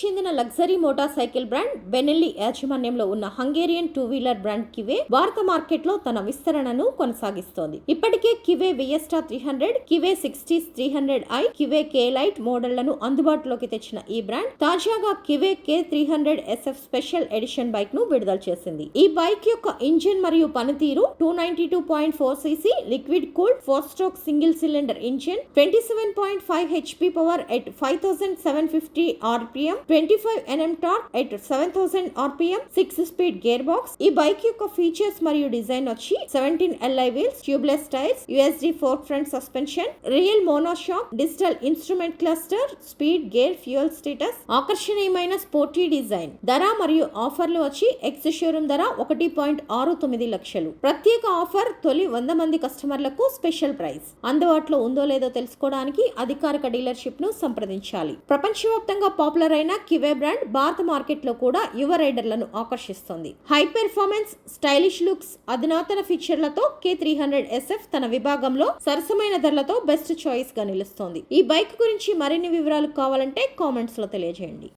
చెందిన luxury motorcycle brand Benelli యాజమాన్యంలో ఉన్న Hungarian two wheeler brand Keeway భారత మార్కెట్లో తన విస్తరణను కొనసాగిస్తోంది. ఇప్పటికే Keeway Vieste three hundred Keeway sixties three hundred I Keeway K light మోడళ్ళను అందుబాటులోకి తెచ్చిన ఈ బ్రాండ్ తాజాగా Keeway K three hundred SF special edition బైక్ను విడుదల చేసింది. ఈ బైక్ యొక్క ఇంజిన్ మరియు పనితీరు two ninety two point four CC liquid cooled four stroke single cylinder engine twenty seven point five HP power at five thousand seven fifty RPM twenty five NM torque at seven thousand RPM six speed gear box ఈ bike యొక్క features మరియు design వచ్చి seventeen alloy wheels tubeless tyres USD fork front suspension rear monoshock digital instrument cluster speed gear fuel status. ఆకర్షణీయమైన sporty design. ధర మరియు ఆఫర్లు వచ్చి ex showroom ధర ఒకటి పాయింట్ ఆరు తొమ్మిది లక్షలు. ప్రత్యేక ఆఫర్ తొలి వంద మంది కస్టమర్లకు స్పెషల్ ప్రైస్. అందుబాటులో ఉందో లేదో తెలుసుకోవడానికి అధికారిక డీలర్షిప్ను సంప్రదించాలి. ప్రపంచవ్యాప్తంగా పాపులర్ అయిన కివే బ్రాండ్ భారత మార్కెట్లో కూడా యువ రైడర్లను ఆకర్షిస్తోంది. హై పెర్ఫార్మెన్స్ స్టైలిష్ లుక్స్ అధునాతన ఫీచర్లతో కే త్రీ హండ్రెడ్ ఎస్ఎఫ్ తన విభాగంలో సరసమైన ధరలతో బెస్ట్ చాయిస్గా నిలుస్తోంది. ఈ బైక్ గురించి మరిన్ని వివరాలు కావాలంటే కామెంట్స్లో తెలియజేయండి.